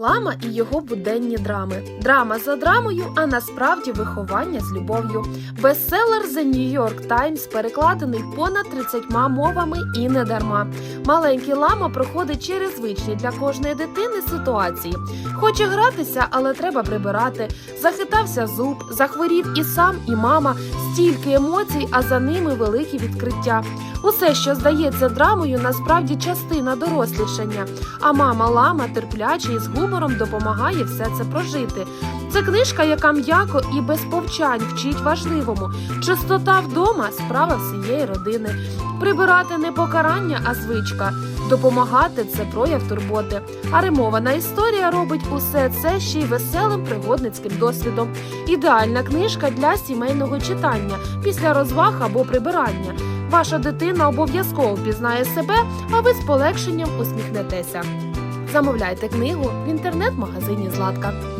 Лама і його буденні драми. Драма за драмою, а насправді виховання з любов'ю. Бестселер The New York Times перекладений понад 30 мовами і не дарма. Маленький лама проходить через звичні для кожної дитини ситуації. Хоче гратися, але треба прибирати. Захитався зуб, захворів і сам, і мама. Стільки емоцій, а за ними великі відкриття. Усе, що здається драмою, насправді частина дорослішання. А мама лама терпляче і з гумором допомагає все це прожити. Це книжка, яка м'яко і без повчань вчить важливому. Чистота вдома справа всієї родини. Прибирати не покарання, а звичка. Допомагати це прояв турботи. А римована історія робить усе це ще й веселим пригодницьким досвідом. Ідеальна книжка для сімейного читання після розваг або прибирання. Ваша дитина обов'язково пізнає себе, а ви з полегшенням усміхнетеся. Замовляйте книгу в інтернет-магазині Златка.